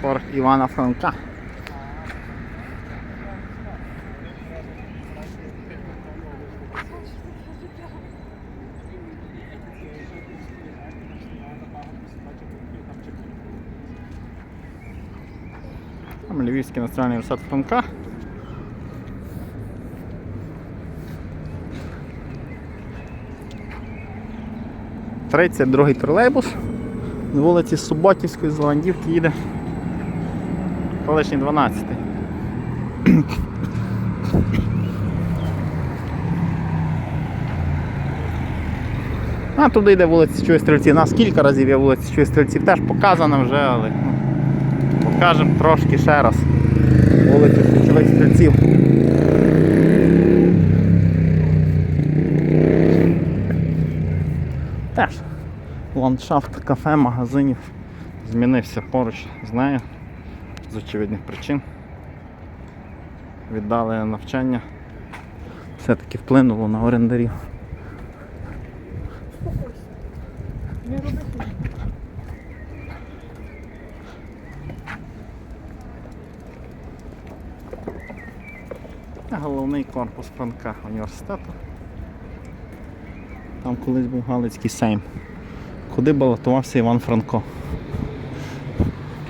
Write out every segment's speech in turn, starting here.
Порт Івана Франка. Там Львівський національний університет Франка. Тридцять другий тролейбус з вулиці Суботівської з Лавандівки їде. Колишній 12. А туди йде вулиця Січових Стрільців. У нас кілька разів є вулиця Січових Стрільців, теж показана вже, але ну, покажемо трошки ще раз. Вулицю Січових Стрільців. Теж ландшафт кафе, магазинів змінився поруч з нею очевидних причин. Віддали навчання. Все-таки вплинуло на орендарів. Головний корпус Франка університету. Там колись був Галицький сейм. Куди балотувався Іван Франко.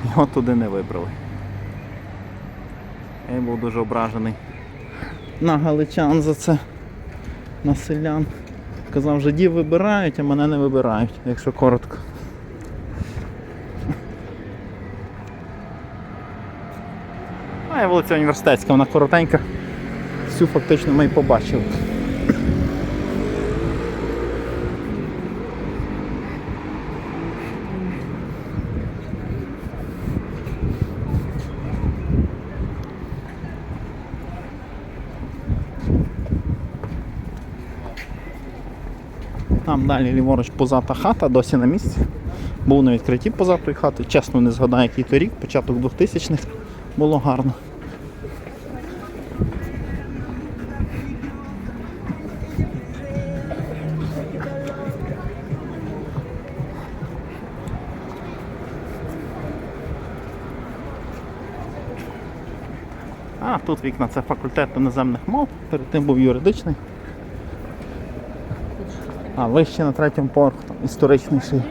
Його туди не вибрали. Я був дуже ображений на галичан за це, на селян. Казав, жидів вибирають, а мене не вибирають, якщо коротко. А я вулиця університетська, вона коротенька. Всю фактично ми і побачили. Там далі ліворуч позата хата, досі на місці. Був на відкритті позатої хати. Чесно не згадаю, який то рік, початок 2000-х. Було гарно. А, тут вікна це факультет іноземних мов, перед тим був юридичний. А вище на третьому поверху там історичніший.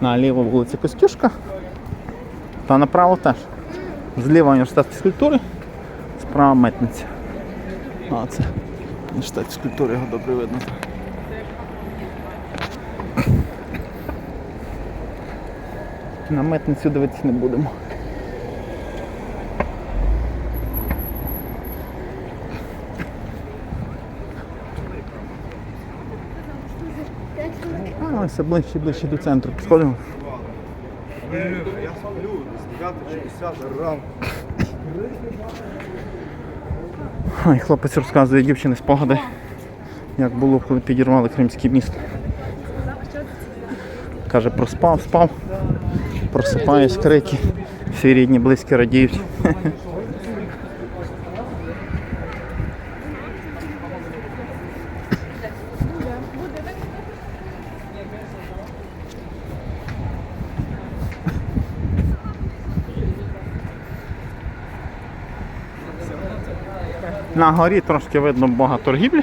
Наліво вулиця Костюшка. Та направо теж. Зліва університет фізкультури, справа митниця. А це університет фізкультури, його добре видно. На митницю дивитися не будемо. А, ось ближче і ближче до центру. Підходимо. Я сплю з 9.60 ранку. Ой, хлопець розказує дівчини спогади, як було, коли підірвали Кримський міст. Каже, проспав, спав, просипаюсь, крики, всі рідні, близькі радіють. На горі трошки видно бога торгівлі.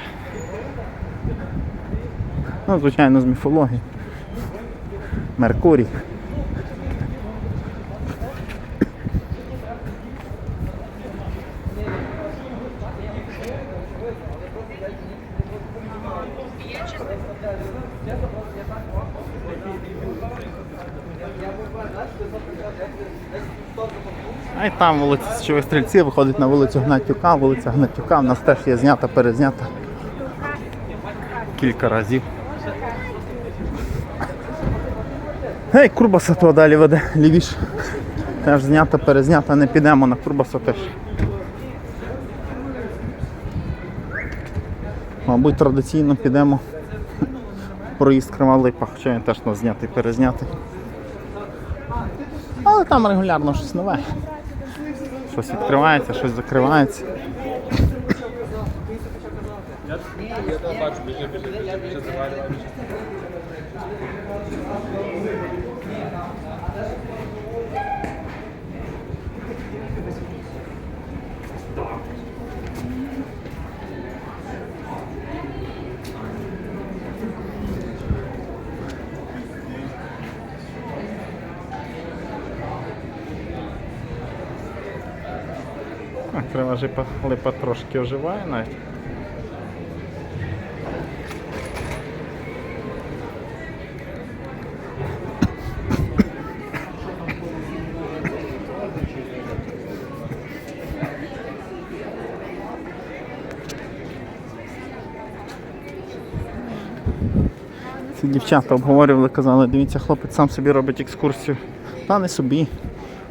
Ну, звичайно, з міфології. Меркурій. А й там вулиця Січових Стрільців виходить на вулицю Гнатюка, вулиця Гнатюка, в нас теж є знята, перезнята кілька разів. Гей, Курбаса того далі веде, лівіше. Теж знята, перезнята, не підемо на Курбаса теж. Мабуть, традиційно підемо проїзд Кривава Липа, хоча він теж нас знятий, перезнятий. Але там регулярно щось нове. Щось відкривається, щось закривається. Жипа липа трошки оживає навіть. Ці дівчата обговорювали, казали, дивіться, хлопець сам собі робить екскурсію. Та не собі.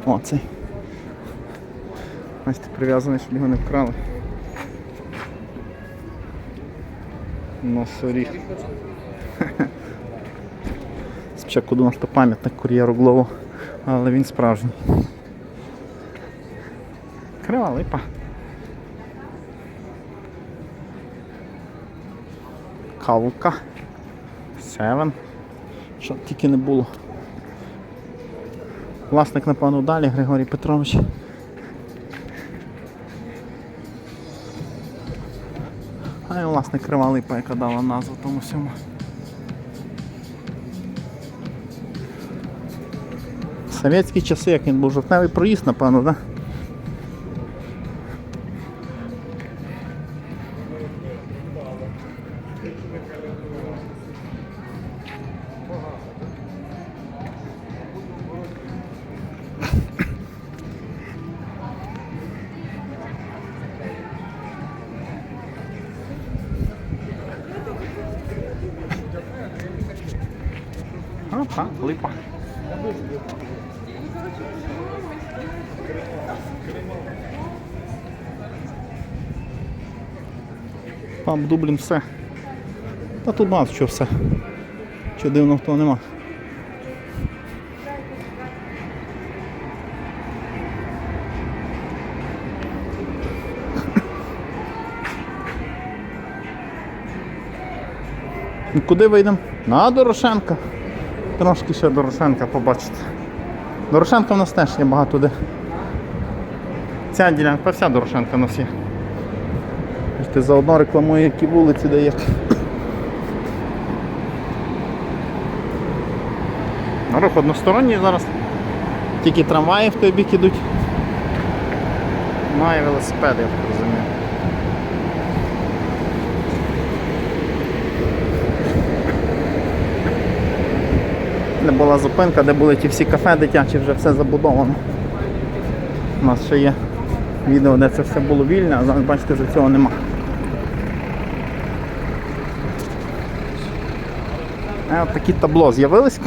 О, цей. Настя прив'язаний, щоб його не вкрали. Носоріг. Спочатку думав, що пам'ятник кур'єру Глову, але він справжній. Крива липа. Кавука. Севен. Що тільки не було. Власник, напевно, далі Григорій Петрович. А і власне крива липа, яка дала назву тому всьому. Совєтські часи, як він був жовтневий проїзд, напевно, так? Да? Опа, липа. Там Дублін все. Та тут багато що все. Що дивно, того нема. Ну, Куди вийдемо? На Дорошенка. Трошки ще Дорошенка побачити. Дорошенка в нас теж є багато де. Ця ділянка, вся Дорошенка в нас є. Ти заодно рекламує, які вулиці як. Ну, Рух односторонній зараз. Тільки трамваї в той бік ідуть. Має велосипеди, я так розумію. Де була зупинка, де були ті всі кафе дитячі, вже все забудовано. У нас ще є відео, де це все було вільне, а зараз бачите, вже цього нема. А от такі табло з'явились.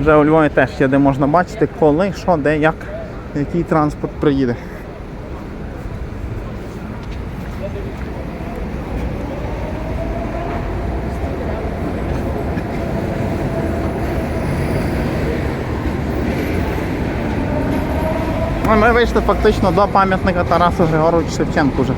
Вже у Львові теж є, де можна бачити, коли, що, де, як, який транспорт приїде. Ми вийшли фактично до пам'ятника Тарасу Григоровичу Шевченку вже.